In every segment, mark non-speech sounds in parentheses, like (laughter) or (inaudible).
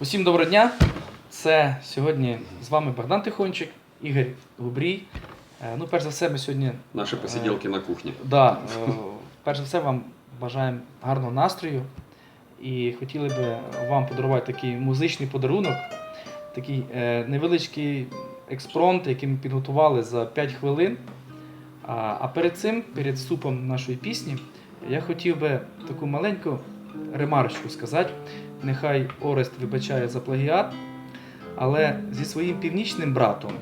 Усім доброго дня. Це сьогодні з вами Богдан Тихончик, Ігор Губрій. Е, Ну, перш за все, ми сьогодні Наші посиділки на кухні. да, е, перш за все вам бажаємо гарного настрою і хотіли би вам подарувати такий музичний подарунок, такий е, невеличкий експромт, який ми підготували за 5 хвилин. А, а перед цим, перед вступом нашої пісні, я хотів би таку маленьку ремарочку сказати. Нехай Орест вибачає за плагіат, але зі своїм північним братом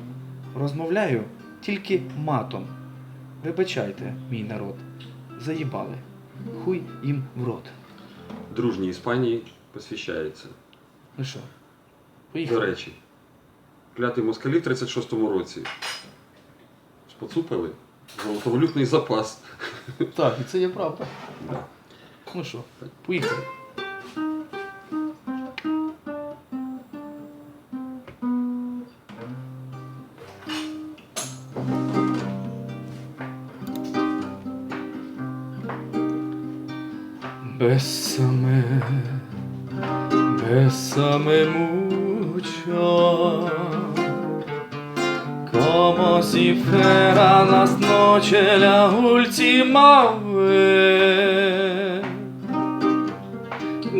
розмовляю тільки матом. Вибачайте, мій народ, заїбали. Хуй їм в рот. Дружній Іспанії посвящається. Ну що, поїхали. До речі, клятий москалі в 36-му році. Споцупили золотовалютний запас. Так, і це є правда. Ну що, поїхали. Bésame, bésame mucho, como si fueran las noches la última vez.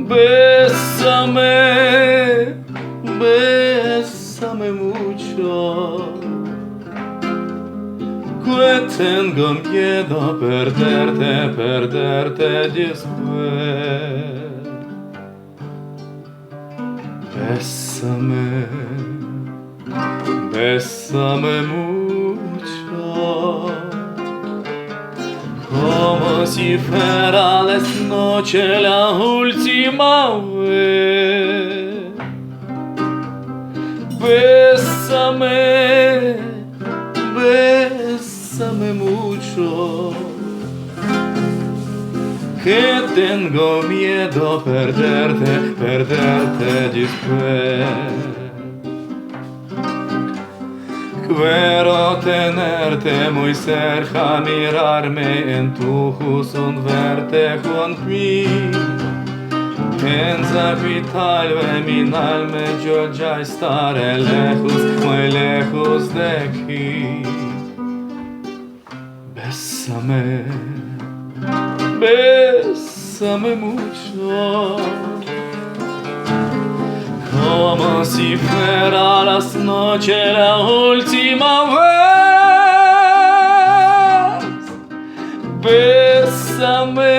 Bésame, bésame mucho. Que tengo miedo perderte, perderte después. Bésame, bésame mucho. Como si fuera las noches la última vez. Bésame, mucho. Que tengo miedo perderte, perderte después. Quiero tenerte muy cerca, mirarme en tu ojos, verte conmigo. Pensa que tal vez mi alma yo ya estaré lejos, muy lejos de aquí. Bésame, bésame mucho. Como si fuera las noches la última vez. Bésame,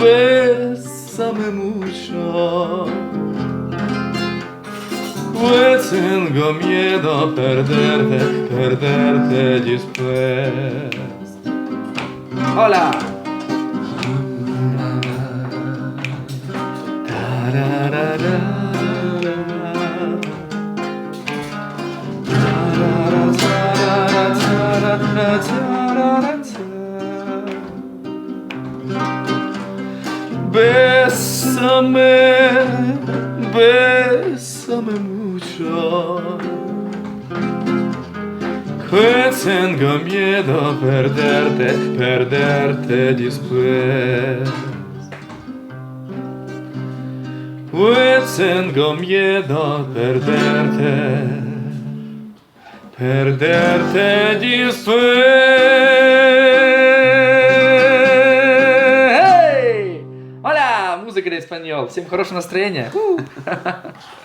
bésame mucho. Pues tengo miedo a perderte, perderte después. Hola. Bésame, bésame mucho. Que tengo miedo a perderte, perderte después. Pues tengo miedo a perderte, perderte después. Hey! Hola, музыка de español. Всем хорошего настроения. (laughs)